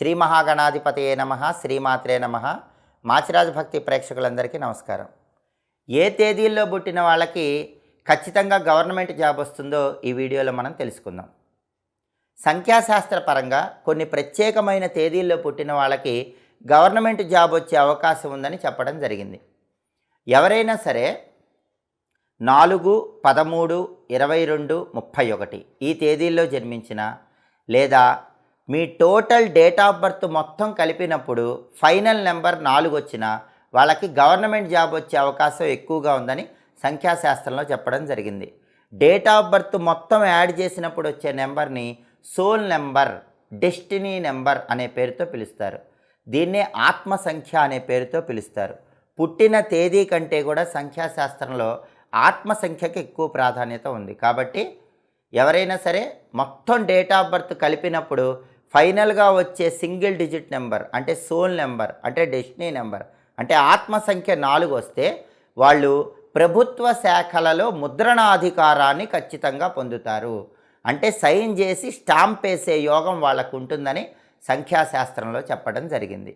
శ్రీ మహాగణాధిపతయే నమ శ్రీమాత్రే నమ. మాచిరాజు భక్తి ప్రేక్షకులందరికీ నమస్కారం. ఏ తేదీల్లో పుట్టిన వాళ్ళకి ఖచ్చితంగా గవర్నమెంట్ జాబ్ వస్తుందో ఈ వీడియోలో మనం తెలుసుకుందాం. సంఖ్యాశాస్త్ర పరంగా కొన్ని ప్రత్యేకమైన తేదీల్లో పుట్టిన వాళ్ళకి గవర్నమెంట్ జాబ్ వచ్చే అవకాశం ఉందని చెప్పడం జరిగింది. ఎవరైనా సరే నాలుగు పదమూడు ఇరవై రెండు ముప్పై ఒకటి ఈ తేదీల్లో జన్మించిన లేదా మీ టోటల్ డేట్ ఆఫ్ బర్త్ మొత్తం కలిపినప్పుడు ఫైనల్ నెంబర్ నాలుగు వచ్చిన వాళ్ళకి గవర్నమెంట్ జాబ్ వచ్చే అవకాశం ఎక్కువగా ఉందని సంఖ్యాశాస్త్రంలో చెప్పడం జరిగింది. డేట్ ఆఫ్ బర్త్ మొత్తం యాడ్ చేసినప్పుడు వచ్చే నెంబర్ని సోల్ నెంబర్ డెస్టినీ నెంబర్ అనే పేరుతో పిలుస్తారు. దీన్నే ఆత్మ సంఖ్య అనే పేరుతో పిలుస్తారు. పుట్టిన తేదీ కంటే కూడా సంఖ్యాశాస్త్రంలో ఆత్మ సంఖ్యకి ఎక్కువ ప్రాధాన్యత ఉంది. కాబట్టి ఎవరైనా సరే మొత్తం డేట్ ఆఫ్ బర్త్ కలిపినప్పుడు ఫైనల్గా వచ్చే సింగిల్ డిజిట్ నెంబర్ అంటే సోల్ నెంబర్ అంటే డెస్టినీ నెంబర్ అంటే ఆత్మ సంఖ్య నాలుగు వస్తే వాళ్ళు ప్రభుత్వ శాఖలలో ముద్రణాధికారాన్ని ఖచ్చితంగా పొందుతారు. అంటే సైన్ చేసి స్టాంప్ వేసే యోగం వాళ్ళకు ఉంటుందని సంఖ్యాశాస్త్రంలో చెప్పడం జరిగింది.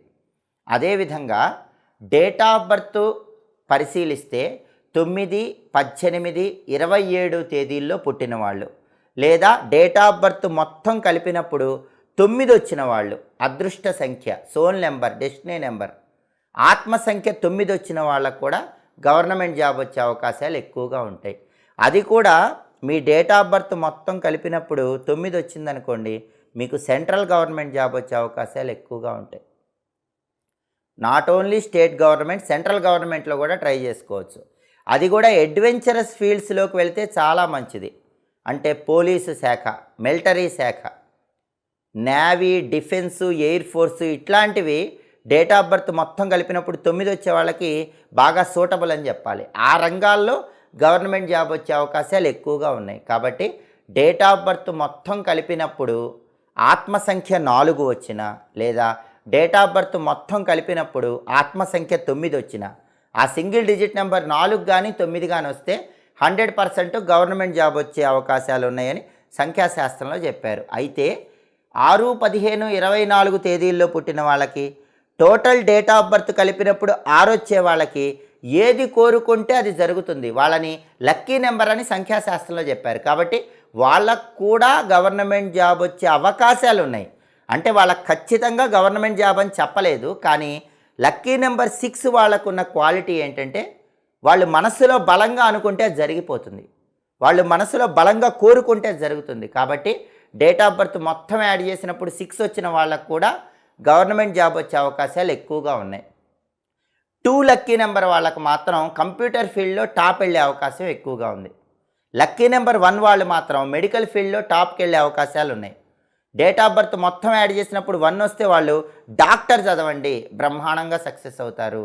అదేవిధంగా డేట్ ఆఫ్ బర్త్ పరిశీలిస్తే తొమ్మిది పద్దెనిమిది ఇరవై ఏడు తేదీల్లో పుట్టిన వాళ్ళు లేదా డేట్ ఆఫ్ బర్త్ మొత్తం కలిపినప్పుడు తొమ్మిది వచ్చిన వాళ్ళు. అదృష్ట సంఖ్య సోల్ నెంబర్ డెస్టినీ నెంబర్. ఆత్మ సంఖ్య తొమ్మిది వచ్చిన వాళ్ళకు కూడా గవర్నమెంట్ జాబ్ వచ్చే అవకాశాలు ఎక్కువగా ఉంటాయి. అది కూడా మీ డేట్ ఆఫ్ బర్త్ మొత్తం కలిపినప్పుడు తొమ్మిది వచ్చిందనుకోండి మీకు సెంట్రల్ గవర్నమెంట్ జాబ్ వచ్చే అవకాశాలు ఎక్కువగా ఉంటాయి. Not only state government central గవర్నమెంట్లో కూడా ట్రై చేసుకోవచ్చు. అది కూడా అడ్వెంచరస్ ఫీల్డ్స్లోకి వెళ్తే చాలా మంచిది. అంటే పోలీసు శాఖ మిలిటరీ శాఖ. నేవీ డిఫెన్సు ఎయిర్ ఫోర్సు ఇట్లాంటివి డేట్ ఆఫ్ బర్త్ మొత్తం కలిపినప్పుడు తొమ్మిది వచ్చే వాళ్ళకి బాగా సూటబుల్ అని చెప్పాలి. ఆ రంగాల్లో గవర్నమెంట్ జాబ్ వచ్చే అవకాశాలు ఎక్కువగా ఉన్నాయి. కాబట్టి డేట్ ఆఫ్ బర్త్ మొత్తం కలిపినప్పుడు ఆత్మసంఖ్య నాలుగు వచ్చిన లేదా డేట్ ఆఫ్ బర్త్ మొత్తం కలిపినప్పుడు ఆత్మ సంఖ్య తొమ్మిది వచ్చిన ఆ సింగిల్ డిజిట్ నెంబర్ నాలుగు కానీ తొమ్మిది కానీ వస్తే హండ్రెడ్ పర్సెంట్ గవర్నమెంట్ జాబ్ వచ్చే అవకాశాలు ఉన్నాయని సంఖ్యాశాస్త్రంలో చెప్పారు. అయితే ఆరు పదిహేను ఇరవై నాలుగు తేదీల్లో పుట్టిన వాళ్ళకి టోటల్ డేట్ ఆఫ్ బర్త్ కలిపినప్పుడు ఆరు వచ్చే వాళ్ళకి ఏది కోరుకుంటే అది జరుగుతుంది. వాళ్ళని లక్కీ నెంబర్ అని సంఖ్యాశాస్త్రంలో చెప్పారు. కాబట్టి వాళ్ళకు కూడా గవర్నమెంట్ జాబ్ వచ్చే అవకాశాలు ఉన్నాయి. అంటే వాళ్ళకి ఖచ్చితంగా గవర్నమెంట్ జాబ్ అని చెప్పలేదు. కానీ లక్కీ నెంబర్ సిక్స్ వాళ్ళకున్న క్వాలిటీ ఏంటంటే వాళ్ళు మనసులో బలంగా అనుకుంటే జరిగిపోతుంది. వాళ్ళు మనసులో బలంగా కోరుకుంటే జరుగుతుంది. కాబట్టి డేట్ ఆఫ్ బర్త్ మొత్తం యాడ్ చేసినప్పుడు సిక్స్ వచ్చిన వాళ్ళకు కూడా గవర్నమెంట్ జాబ్ వచ్చే అవకాశాలు ఎక్కువగా ఉన్నాయి. టూ లక్కీ నెంబర్ వాళ్ళకు మాత్రం కంప్యూటర్ ఫీల్డ్లో టాప్ వెళ్ళే అవకాశం ఎక్కువగా ఉంది. లక్కీ నెంబర్ వన్ వాళ్ళు మాత్రం మెడికల్ ఫీల్డ్లో టాప్కి వెళ్ళే అవకాశాలు ఉన్నాయి. డేట్ ఆఫ్ బర్త్ మొత్తం యాడ్ చేసినప్పుడు వన్ వస్తే వాళ్ళు డాక్టర్ చదవండి బ్రహ్మాండంగా సక్సెస్ అవుతారు.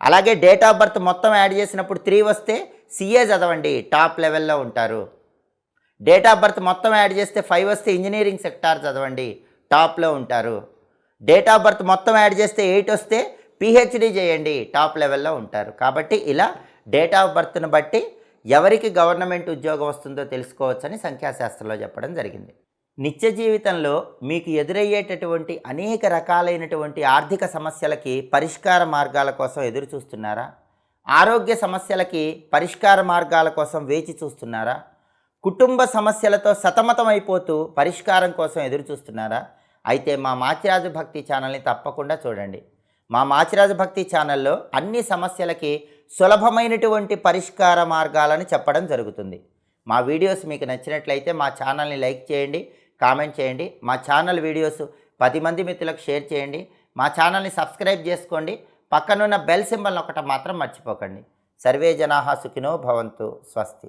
అలాగే డేట్ ఆఫ్ బర్త్ మొత్తం యాడ్ చేసినప్పుడు త్రీ వస్తే సిఏ చదవండి టాప్ లెవెల్లో ఉంటారు. డేట్ ఆఫ్ బర్త్ మొత్తం యాడ్ చేస్తే ఫైవ్ వస్తే ఇంజనీరింగ్ సెక్టార్ చదవండి. టాప్లో ఉంటారు. డేట్ ఆఫ్ బర్త్ మొత్తం యాడ్ చేస్తే ఎయిట్ వస్తే పిహెచ్డి చేయండి. టాప్ లెవెల్లో ఉంటారు. కాబట్టి ఇలా డేట్ ఆఫ్ బర్త్ను బట్టి ఎవరికి గవర్నమెంట్ ఉద్యోగం వస్తుందో తెలుసుకోవచ్చని సంఖ్యాశాస్త్రంలో చెప్పడం జరిగింది. నిత్య జీవితంలో మీకు ఎదురయ్యేటటువంటి అనేక రకాలైనటువంటి ఆర్థిక సమస్యలకి పరిష్కార మార్గాల కోసం ఎదురు చూస్తున్నారా? ఆరోగ్య సమస్యలకి పరిష్కార మార్గాల కోసం వేచి చూస్తున్నారా? కుటుంబ సమస్యలతో సతమతమైపోతూ పరిష్కారం కోసం ఎదురు చూస్తున్నారా అయితే మా మాచిరాజు భక్తి ఛానల్ని తప్పకుండా చూడండి. మా మాచిరాజు భక్తి ఛానల్లో అన్ని సమస్యలకి సులభమైనటువంటి పరిష్కార మార్గాలను చెప్పడం జరుగుతుంది. మా వీడియోస్ మీకు నచ్చినట్లయితే మా ఛానల్ని లైక్ చేయండి కామెంట్ చేయండి మా ఛానల్ వీడియోస్ పది మంది మిత్రులకు షేర్ చేయండి మా ఛానల్ని సబ్స్క్రైబ్ చేసుకోండి పక్కనున్న బెల్ సింబల్ ఒకటి మాత్రం మర్చిపోకండి. సర్వే జనాహా సుఖినో భవంతు స్వస్తి.